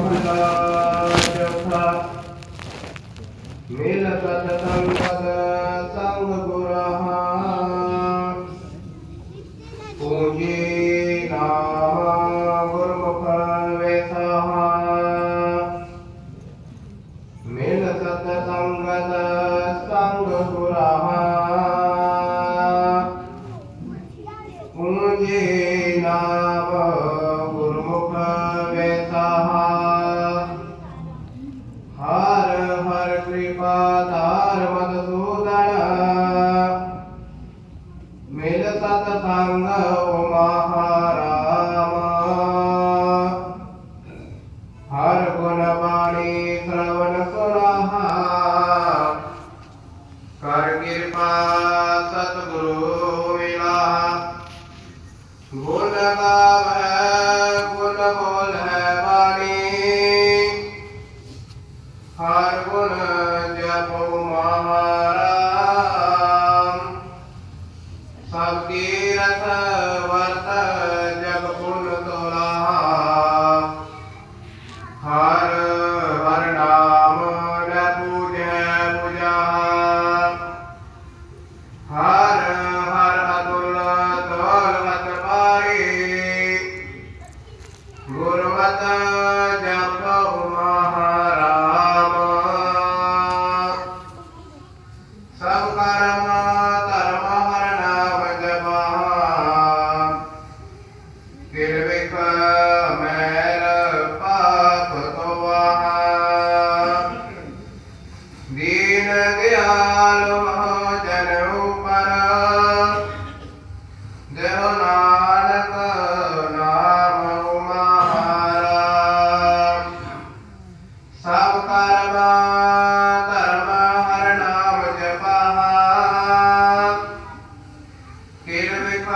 ਮਹਲਾ ਚੌਥਾ ਮੇਲ ਸਤ ਸੰਗਤ ਸੰਗ ਗੁਰਹਾ ਪੂਜੇ ਨਾਮ ਗੁਰਮੁਖ ਵੇਸਹਾ ਮੇਲ ਸਤ ਸੰਗਤ ਸੰਗ ਗੁਰਹਾ ਪੂਜੇ ਅਵਤਾਰ ਮਦਸੂਦਨ ਮਿਲ ਸਤ ਸੰਗ ਉਮਾ। ਹਰ ਹਰ ਅਦੁੱਲਾ ਦੌਲਤ ਮਾਰੀ ਗੁਰਮਤਾ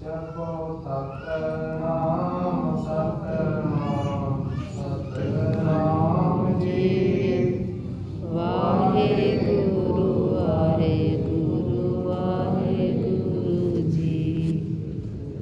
ਜਪੋ ਸਤਨਾਮ ਸਤਨਾਮ।